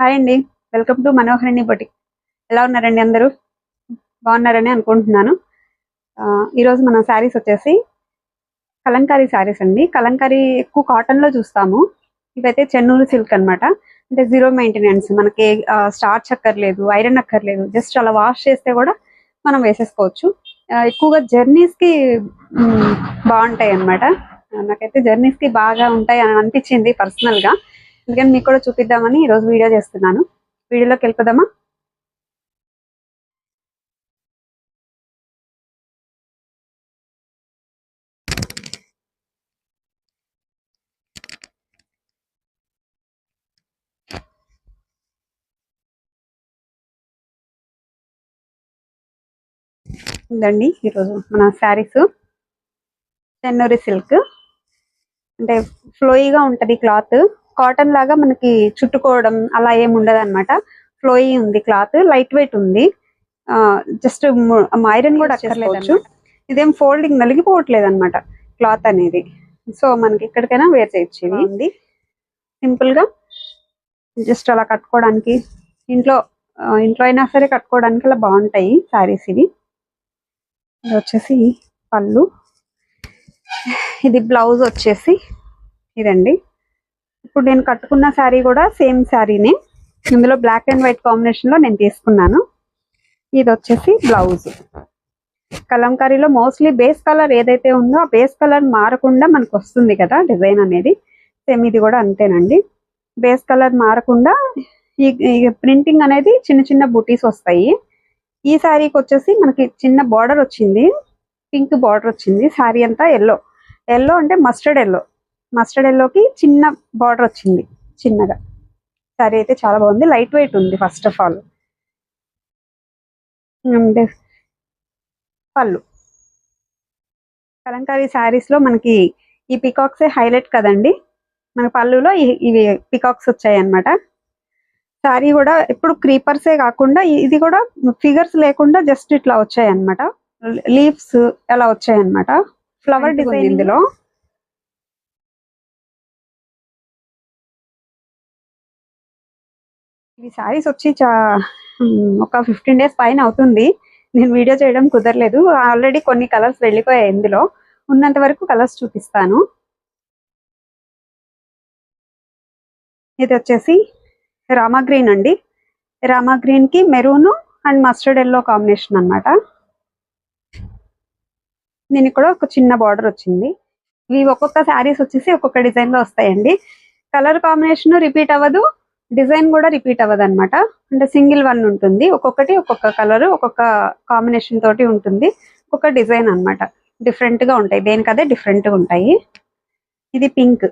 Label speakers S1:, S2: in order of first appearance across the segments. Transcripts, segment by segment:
S1: Hi అండి. Welcome to Manoharini boutique. ఎలా ఉన్నారండి అందరూ? బాగున్నారని అనుకుంటున్నాను. ఆ, ఈరోజు మన శారీస్ వచ్చేసి కలంకారీ శారీస్ అండి. కలంకారీ ఎక్కువ కాటన్లో చూస్తాము. ఇవైతే చెన్నూరు సిల్క్ అన్నమాట. అంటే జీరో మెయింటెనెన్స్ మనకి స్టార్చ్ అక్కర్లేదు ఐరన్ అక్కర్లేదు. జస్ట్ అలా వాష్ చేస్తే కూడా మనం వేసేసుకోవచ్చు. ఎక్కువగా జర్నీస్కి బాగుంటాయి అన్నమాట. నాకైతే జర్నీస్కి బాగా ఉంటాయి అని అనిపించింది పర్సనల్గా. అందుకని మీకు కూడా చూపిద్దామని ఈ రోజు వీడియో చేస్తున్నాను. వీడియోలోకి వెళ్ళిపోదామా? ఉందండి ఈరోజు మన శారీస్. చెన్నూరి సిల్క్. అంటే ఫ్లోయిగా ఉంటది క్లాత్. కాటన్ లాగా మనకి చుట్టుకోవడం అలా ఏమి ఉండదు అనమాట ఫ్లోయి ఉంది క్లాత్ లైట్ వెయిట్ ఉంది. జస్ట్ ఐరన్ కూడా అక్కర్లేదు ఇదేం ఫోల్డింగ్ నలిగిపోవట్లేదు అనమాట క్లాత్ అనేది. సో మనకి ఎక్కడికైనా వేర్ చేయొచ్చు ఇది ఉంది సింపుల్గా జస్ట్ అలా కట్టుకోవడానికి ఇంట్లో ఇంట్లో అయినా సరే కట్టుకోవడానికి అలా బాగుంటాయి శారీస్ ఇవి. ఇది వచ్చేసి పళ్ళు. ఇది బ్లౌజ్ వచ్చేసి ఇదండి. ఇప్పుడు నేను కట్టుకున్న శారీ కూడా సేమ్ శారీనే. ఇందులో బ్లాక్ అండ్ వైట్ కాంబినేషన్లో నేను తీసుకున్నాను. ఇది వచ్చేసి బ్లౌజ్. కలంకారీలో మోస్ట్లీ బేస్ కలర్ ఏదైతే ఉందో ఆ బేస్ కలర్ మారకుండా మనకు వస్తుంది కదా డిజైన్ అనేది. సేమ్ ఇది కూడా అంతేనండి. బేస్ కలర్ మారకుండా ఈ ప్రింటింగ్ అనేది చిన్న చిన్న బుటీస్ వస్తాయి. ఈ శారీకి వచ్చేసి మనకి చిన్న బార్డర్ వచ్చింది. పింక్ బార్డర్ వచ్చింది. శారీ అంతా ఎల్లో ఎల్లో అంటే మస్టర్డ్ ఎల్లో మస్టర్డ్ ఎల్లోకి చిన్న బార్డర్ వచ్చింది చిన్నగా. శారీ అయితే చాలా బాగుంది లైట్ వెయిట్ ఉంది ఫస్ట్ ఆఫ్ ఆల్ అండ్ పళ్ళు. కలంకారీ శారీస్లో మనకి ఈ పికాక్స్ హైలైట్ కదండి. మన పళ్ళులో ఇవి పికాక్స్ వచ్చాయి అన్నమాట శారీ కూడా ఇప్పుడు క్రీపర్సే కాకుండా ఇది కూడా ఫిగర్స్ లేకుండా జస్ట్ ఇట్లా వచ్చాయి అన్నమాట లీవ్స్ ఎలా వచ్చాయి అన్నమాట ఫ్లవర్ డిజైన్ ఇందులో. ఈ శారీస్ వచ్చి చా ఒక ఫిఫ్టీన్ డేస్ పైన అవుతుంది. నేను వీడియో చేయడం కుదరలేదు. ఆల్రెడీ కొన్ని కలర్స్ వెళ్ళిపోయాయి ఇందులో. ఉన్నంత వరకు కలర్స్ చూపిస్తాను. ఇది వచ్చేసి రామా గ్రీన్ అండి. రామా గ్రీన్కి maroon and mustard yellow combination అన్నమాట. దీనికి కూడా ఒక చిన్న బార్డర్ వచ్చింది. ఇవి ఒక్కొక్క శారీస్ వచ్చేసి ఒక్కొక్క డిజైన్లో వస్తాయండి. కలర్ కాంబినేషన్ రిపీట్ అవ్వదు. డిజైన్ కూడా రిపీట్ అవ్వదన్నమాట. అంటే సింగిల్ వన్ ఉంటుంది. ఒక్కొక్కటి ఒక్కొక్క కలర్ ఒక్కొక్క కాంబినేషన్ తోటి ఉంటుంది. ఒక్కొక్క డిజైన్ అన్నమాట. డిఫరెంట్గా ఉంటాయి. దేనికదే డిఫరెంట్గా ఉంటాయి. ఇది pink.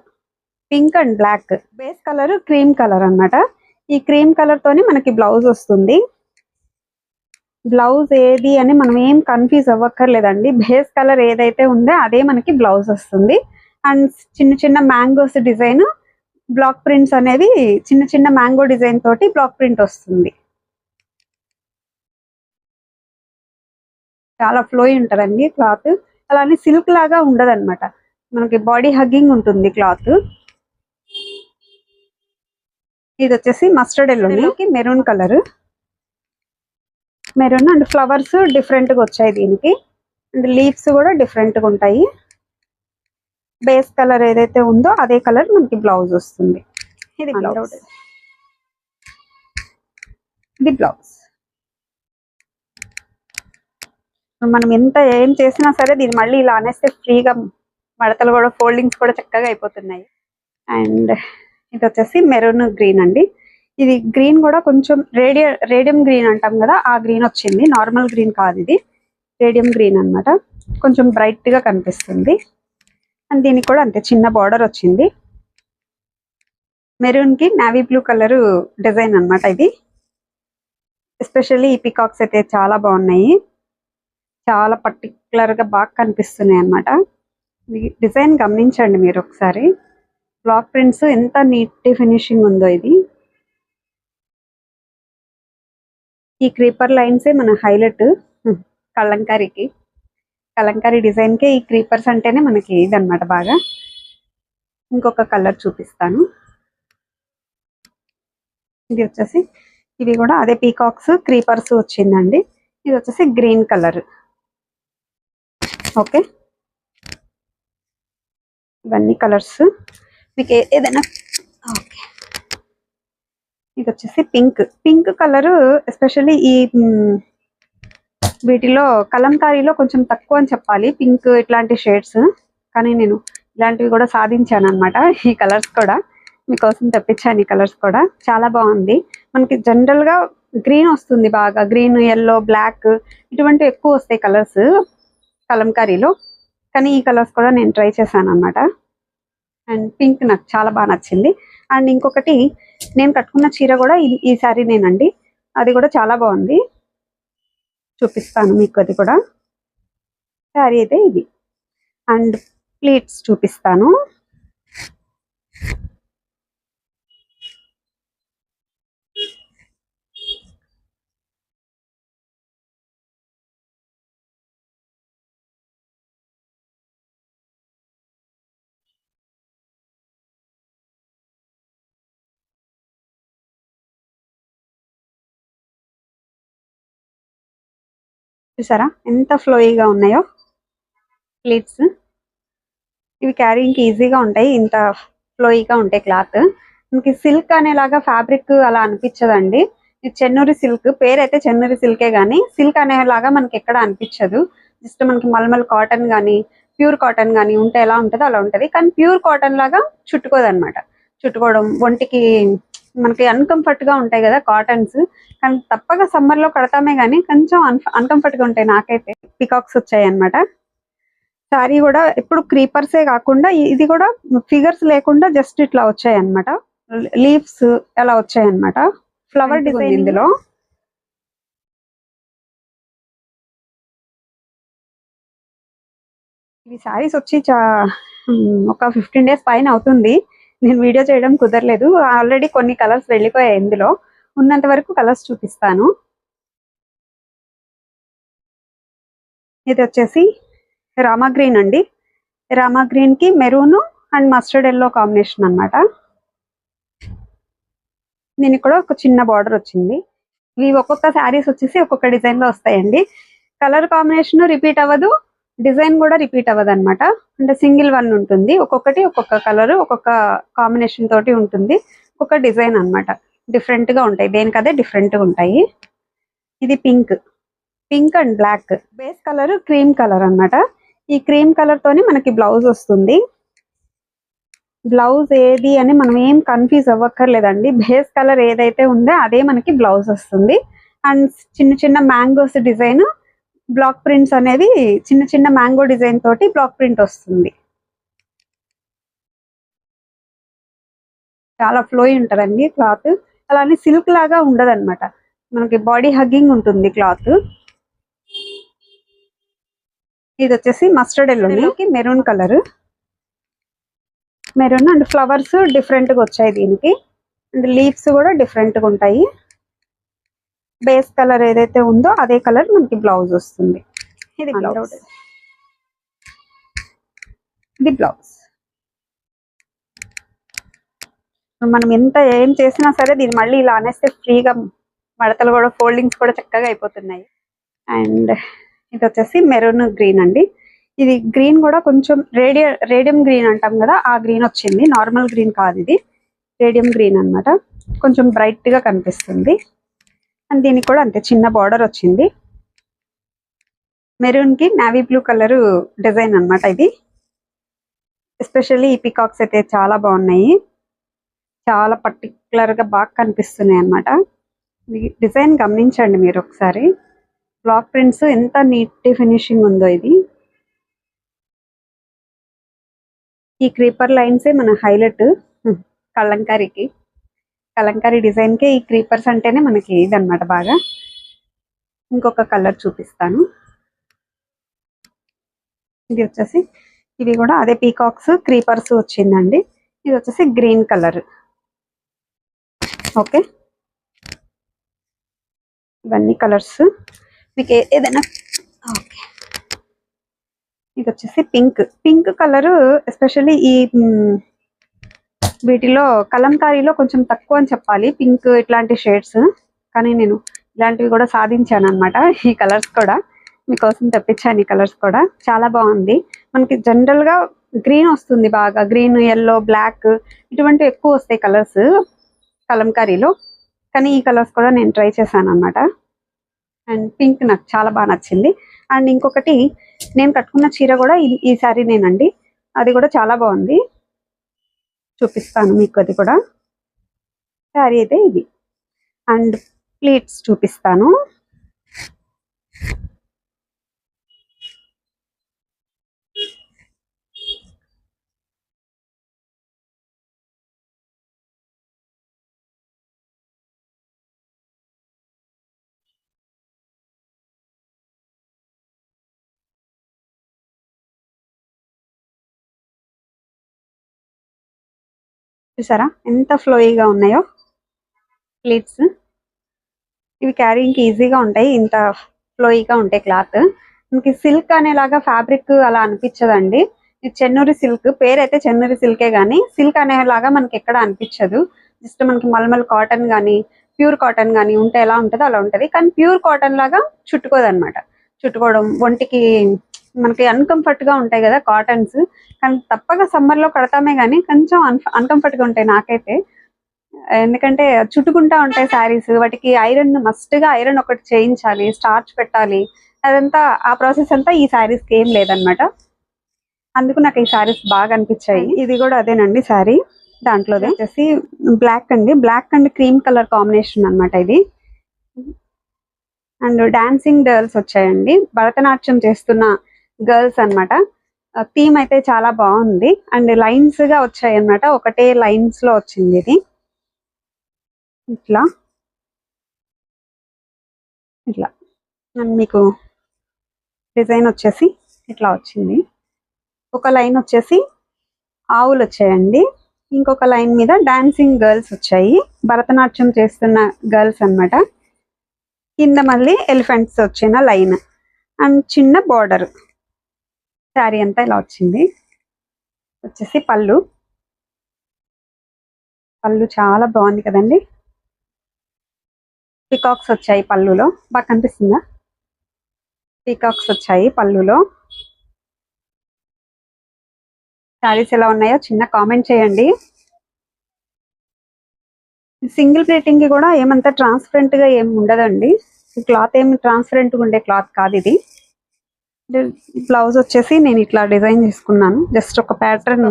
S1: Pink and black base colour cream colour అన్నమాట. ఈ క్రీమ్ కలర్ తోని మనకి బ్లౌజ్ వస్తుంది. బ్లౌజ్ ఏది అని మనం ఏం కన్ఫ్యూజ్ అవ్వక్కర్లేదండి. బేస్ కలర్ ఏదైతే ఉందో అదే మనకి బ్లౌజ్ వస్తుంది. అండ్ చిన్న చిన్న మ్యాంగోస్ డిజైన్ బ్లాక్ ప్రింట్స్ అనేది చిన్న చిన్న మ్యాంగో డిజైన్ తోటి బ్లాక్ ప్రింట్ వస్తుంది. చాలా ఫ్లోయి ఉంటదండి క్లాత్ అలానే సిల్క్ లాగా ఉండదు మనకి బాడీ హగ్గింగ్ ఉంటుంది క్లాత్ ఇది వచ్చేసి మస్టర్డ్ ఎల్లోకి maroon colour maroon and flowers డిఫరెంట్గా వచ్చాయి దీనికి. అండ్ లీవ్స్ కూడా డిఫరెంట్గా ఉంటాయి. బేస్ కలర్ ఏదైతే ఉందో అదే కలర్ మనకి బ్లౌజ్ వస్తుంది. ఇది బ్లౌజ్. ఇది బ్లౌజ్. మనం ఎంత ఏం చేసినా సరే దీన్ని మళ్ళీ ఇలా అనేస్తే ఫ్రీగా మడతలు కూడా ఫోల్డింగ్స్ కూడా చక్కగా అయిపోతున్నాయి. అండ్ ఇది వచ్చేసి మెరూన్ గ్రీన్ అండి. ఇది గ్రీన్ కూడా కొంచెం రేడియ రేడియం గ్రీన్ అంటాం కదా ఆ గ్రీన్ వచ్చింది. నార్మల్ గ్రీన్ కాదు ఇది. రేడియం గ్రీన్ అన్నమాట. కొంచెం బ్రైట్గా కనిపిస్తుంది. అండ్ దీనికి కూడా అంతే చిన్న బార్డర్ వచ్చింది. మెరూన్కి నావీ బ్లూ కలర్ డిజైన్ అన్నమాట ఇది. ఎస్పెషల్లీ ఈ పికాక్స్ అయితే చాలా బాగున్నాయి. చాలా పర్టికులర్గా బాగా కనిపిస్తున్నాయి అన్నమాట. డిజైన్ గమనించండి మీరు ఒకసారి. బ్లాక్ ప్రింట్స్ ఎంత నీట్ ఫినిషింగ్ ఉందో ఇది. ఈ క్రీపర్ లైన్సే మన హైలైట్ కళ్ళంకారీకి కలంకారీ డిజైన్కి ఈ క్రీపర్స్ అంటేనే మనకి ఇదనమాట బాగా. ఇంకొక కలర్ చూపిస్తాను. ఇది వచ్చేసి ఇవి కూడా అదే పీకాక్స్ క్రీపర్స్ వచ్చిందండి. ఇది వచ్చేసి గ్రీన్ కలర్. ఓకే. ఇవన్నీ కలర్స్. మీకు ఏదైనా ఓకే. ఇది వచ్చేసి పింక్. పింక్ కలర్ ఎస్పెషల్లీ ఈ వీటిలో కలంకారీలో కొంచెం తక్కువ అని చెప్పాలి. పింక్ ఇట్లాంటి షేడ్స్. కానీ నేను ఇలాంటివి కూడా సాధించాను అనమాట ఈ కలర్స్ కూడా. మీకోసం తెప్పించాను ఈ కలర్స్ కూడా. చాలా బాగుంది. మనకి జనరల్గా గ్రీన్ వస్తుంది బాగా. గ్రీన్ ఎల్లో బ్లాక్ ఇటువంటివి ఎక్కువ వస్తాయి కలర్స్ కలంకారీలో. కానీ ఈ కలర్స్ కూడా నేను ట్రై చేశాను అనమాట అండ్ పింక్ నాకు చాలా బాగా నచ్చింది. అండ్ ఇంకొకటి నేను కట్టుకున్న చీర కూడా ఈ- ఈ సారీ నేనండి అది కూడా చాలా బాగుంది. చూపిస్తాను మీకు అది కూడా. శారీ అయితే ఇది. అండ్ ప్లేట్స్ చూపిస్తాను. చూసారా? ఎంత ఫ్లోయిగా ఉన్నాయో? ప్లేట్స్ ఇవి క్యారింగ్కి ఈజీగా ఉంటాయి. ఇంత ఫ్లోయిగా ఉంటాయి క్లాత్ మనకి సిల్క్ అనేలాగా ఫ్యాబ్రిక్ అలా అనిపించదండి. ఇది చెన్నూరి సిల్క్ పేరు అయితే చెన్నూరి సిల్కే కానీ సిల్క్ అనేలాగా మనకి ఎక్కడ అనిపించదు. జస్ట్ మనకి మల్మల్ కాటన్ కానీ ప్యూర్ కాటన్ కానీ ఉంటే ఎలా ఉంటుందో అలా ఉంటది. కానీ ప్యూర్ కాటన్ లాగా చుట్టుకోదు అనమాట చుట్టుకోవడం ఒంటికి మనకి అన్కంఫర్ట్గా ఉంటాయి కదా కాటన్స్ కానీ తప్పక సమ్మర్లో కడతామే కానీ కొంచెం అన్కంఫర్ట్గా ఉంటాయి నాకైతే. పికాక్స్ వచ్చాయి అన్నమాట సారీ కూడా ఎప్పుడు క్రీపర్సే కాకుండా ఇది కూడా ఫిగర్స్ లేకుండా జస్ట్ ఇట్లా వచ్చాయి అన్నమాట లీవ్స్ ఎలా వచ్చాయి అన్నమాట ఫ్లవర్ డిజైన్ ఇందులో. ఈ సారీస్ వచ్చి ఒక ఫిఫ్టీన్ డేస్ పైన అవుతుంది. నేను వీడియో చేయడం కుదరలేదు. ఆల్రెడీ కొన్ని కలర్స్ వెళ్ళిపోయాయి ఇందులో. ఉన్నంత వరకు కలర్స్ చూపిస్తాను. ఇది వచ్చేసి రామా గ్రీన్ అండి. రామా గ్రీన్కి maroon and mustard yellow combination అన్నమాట. దీనికి కూడా ఒక చిన్న బార్డర్ వచ్చింది. ఇవి ఒక్కొక్క శారీస్ వచ్చేసి ఒక్కొక్క డిజైన్లో వస్తాయండి. కలర్ కాంబినేషన్ రిపీట్ అవ్వదు. డిజైన్ కూడా రిపీట్ అవ్వదన్నమాట. అంటే సింగిల్ వన్ ఉంటుంది. ఒక్కొక్కటి ఒక్కొక్క కలర్ ఒక్కొక్క కాంబినేషన్ తోటి ఉంటుంది. ఒక్కొక్క డిజైన్ అన్నమాట. డిఫరెంట్గా ఉంటాయి. దేనికదే డిఫరెంట్గా ఉంటాయి. ఇది pink. Pink and black base colour cream colour అన్నమాట. ఈ క్రీమ్ కలర్ తోని మనకి బ్లౌజ్ వస్తుంది. బ్లౌజ్ ఏది అని మనం ఏం కన్ఫ్యూజ్ అవ్వక్కర్లేదండి. బేస్ కలర్ ఏదైతే ఉందో అదే మనకి బ్లౌజ్ వస్తుంది. అండ్ చిన్న చిన్న మ్యాంగోస్ డిజైన్ బ్లాక్ ప్రింట్స్ అనేది చిన్న చిన్న మ్యాంగో డిజైన్ తోటి బ్లాక్ ప్రింట్ వస్తుంది. చాలా ఫ్లోయి ఉంటదండి క్లాత్ అలానే సిల్క్ లాగా ఉండదు అనమాట మనకి బాడీ హగ్గింగ్ ఉంటుంది క్లాత్ ఇది వచ్చేసి మస్టర్డ్ ఎల్లోకి maroon colour maroon and flowers డిఫరెంట్గా వచ్చాయి దీనికి. అండ్ లీవ్స్ కూడా డిఫరెంట్గా ఉంటాయి. బేస్ కలర్ ఏదైతే ఉందో అదే కలర్ మనకి బ్లౌజ్ వస్తుంది. ఇది బ్లౌజ్. ఇది బ్లౌజ్. మనం ఎంత ఏం చేసినా సరే దీన్ని మళ్ళీ ఇలా అనేస్తే ఫ్రీగా మడతలు కూడా ఫోల్డింగ్స్ కూడా చక్కగా అయిపోతున్నాయి. అండ్ ఇది వచ్చేసి మెరూన్ గ్రీన్ అండి. ఇది గ్రీన్ కూడా కొంచెం రేడియ రేడియం గ్రీన్ అంటాం కదా ఆ గ్రీన్ వచ్చింది. నార్మల్ గ్రీన్ కాదు ఇది. రేడియం గ్రీన్ అన్నమాట. కొంచెం బ్రైట్గా కనిపిస్తుంది. అండ్ దీనికి కూడా అంతే చిన్న బార్డర్ వచ్చింది. మెరూన్కి నావీ బ్లూ కలర్ డిజైన్ అన్నమాట ఇది. ఎస్పెషల్లీ ఈ పికాక్స్ అయితే చాలా బాగున్నాయి. చాలా పర్టికులర్గా బాగా కనిపిస్తున్నాయి అన్నమాట. డిజైన్ గమనించండి మీరు ఒకసారి. బ్లాక్ ప్రింట్స్ ఎంత నీట్ ఫినిషింగ్ ఉందో ఇది. ఈ క్రీపర్ లైన్సే మన హైలైట్ కళ్ళంకారీకి కలంకారీ డిజైన్కి ఈ క్రీపర్స్ అంటేనే మనకి ఇదనమాట బాగా. ఇంకొక కలర్ చూపిస్తాను. ఇది వచ్చేసి ఇవి కూడా అదే పీకాక్స్ క్రీపర్స్ వచ్చిందండి. ఇది వచ్చేసి గ్రీన్ కలర్. ఓకే. ఇవన్నీ కలర్స్. మీకు ఏదైనా ఓకే. ఇది వచ్చేసి పింక్. పింక్ కలర్ ఎస్పెషల్లీ ఈ వీటిలో కలంకారీలో కొంచెం తక్కువ అని చెప్పాలి. పింక్ ఇట్లాంటి షేడ్స్. కానీ నేను ఇలాంటివి కూడా సాధించాను అనమాట ఈ కలర్స్ కూడా. మీకోసం తెప్పించాను ఈ కలర్స్ కూడా. చాలా బాగుంది. మనకి జనరల్గా గ్రీన్ వస్తుంది బాగా. గ్రీన్ ఎల్లో బ్లాక్ ఇటువంటివి ఎక్కువ వస్తాయి కలర్స్ కలంకారీలో. కానీ ఈ కలర్స్ కూడా నేను ట్రై చేశాను అనమాట అండ్ పింక్ నాకు చాలా బాగా నచ్చింది. అండ్ ఇంకొకటి నేను కట్టుకున్న చీర కూడా ఈ- ఈ శారీనేనండి. అది కూడా చాలా బాగుంది. చూపిస్తాను మీకు అది కూడా. శారీ అయితే ఇది. అండ్ ప్లేట్స్ చూపిస్తాను. చూసారా? ఎంత ఫ్లోయిగా ఉన్నాయో? ప్లేట్స్ ఇవి క్యారింగ్కి ఈజీగా ఉంటాయి. ఇంత ఫ్లోయిగా ఉంటాయి క్లాత్ మనకి సిల్క్ అనేలాగా ఫ్యాబ్రిక్ అలా అనిపించదండి. ఇది చెన్నూరి సిల్క్ పేరు అయితే చెన్నూరి సిల్కే కానీ సిల్క్ అనేలాగా మనకి ఎక్కడ అనిపించదు. జస్ట్ మనకి మల్మల్ కాటన్ కానీ ప్యూర్ కాటన్ కానీ ఉంటే ఎలా ఉంటుందో అలా ఉంటుంది. కానీ ప్యూర్ కాటన్ లాగా చుట్టుకోదు అనమాట చుట్టుకోవడం ఒంటికి మనకి అన్కంఫర్ట్గా ఉంటాయి కదా కాటన్స్ కానీ తప్పక సమ్మర్లో కడతామే కానీ కొంచెం అన్కంఫర్ట్గా ఉంటాయి నాకైతే. ఎందుకంటే చుట్టుకుంటా ఉంటాయి శారీస్ వాటికి ఐరన్ మస్ట్గా ఐరన్ ఒకటి చేయించాలి స్టార్చ్ పెట్టాలి. అదంతా ఆ ప్రాసెస్ అంతా ఈ శారీస్కి ఏం లేదనమాట అందుకు నాకు ఈ శారీస్ బాగా అనిపించాయి. ఇది కూడా అదేనండి శారీ దాంట్లోదే. వచ్చేసి బ్లాక్ అండి. Black and cream colour combination అన్నమాట ఇది. అండ్ డాన్సింగ్ గర్ల్స్ వచ్చాయండి. భరతనాట్యం చేస్తున్న గర్ల్స్ అన్నమాట. థీమ్ అయితే చాలా బాగుంది. అండ్ లైన్స్గా వచ్చాయి అన్నమాట. ఒకటే లైన్స్లో వచ్చింది ఇది. ఇట్లా. ఇట్లా. అండ్ మీకు డిజైన్ వచ్చేసి ఇట్లా వచ్చింది. ఒక లైన్ వచ్చేసి ఆవులు వచ్చాయండి. ఇంకొక లైన్ మీద డాన్సింగ్ గర్ల్స్ వచ్చాయి. భరతనాట్యం చేస్తున్న గర్ల్స్ అన్నమాట. కింద మళ్ళీ ఎలిఫెంట్స్ వచ్చిన లైన్. అండ్ చిన్న బార్డర్. శారీ అంతా ఇలా వచ్చింది. వచ్చేసి పళ్ళు. పళ్ళు చాలా బాగుంది కదండి. పీకాక్స్ వచ్చాయి పళ్ళులో. బాగా కనిపిస్తుందా? పీకాక్స్ వచ్చాయి పళ్ళులో. శారీస్ ఎలా ఉన్నాయో చిన్న కామెంట్ చేయండి. సింగిల్ ప్లేటింగ్కి కూడా ఏమంత ట్రాన్స్పరెంట్గా ఏమి ఉండదండి. క్లాత్ ఏమి ట్రాన్స్పరెంట్గా ఉండే క్లాత్ కాదు ఇది. బ్లౌజ్ వచ్చేసి నేను ఇట్లా డిజైన్ చేసుకున్నాను. జస్ట్ ఒక ప్యాటర్న్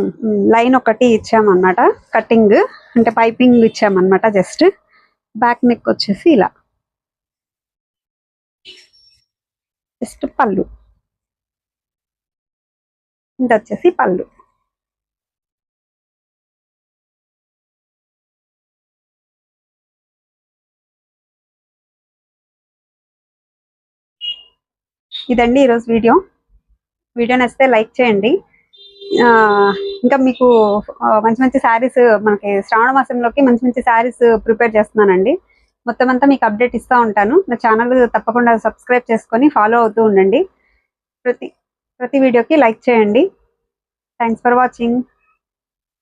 S1: లైన్ ఒకటి ఇచ్చామన్నమాట కటింగ్ అంటే పైపింగ్ ఇచ్చామన్నమాట జస్ట్. బ్యాక్ నెక్ వచ్చేసి ఇలా. జస్ట్ పళ్ళు. ఇది వచ్చేసి పళ్ళు. ఇదండి ఈరోజు వీడియో. వీడియో నచ్చితే లైక్ చేయండి. ఆ, ఇంకా మీకు మంచి మంచి శారీస్ మనకి శ్రావణ మాసంలోకి మంచి మంచి శారీస్ ప్రిపేర్ చేస్తున్నానండి. మొత్తం అంతా మీకు అప్డేట్ ఇస్తూ ఉంటాను. నా ఛానల్ తప్పకుండా సబ్స్క్రైబ్ చేసుకొని ఫాలో అవుతూ ఉండండి. ప్రతి ప్రతి వీడియోకి లైక్ చేయండి. Thanks for watching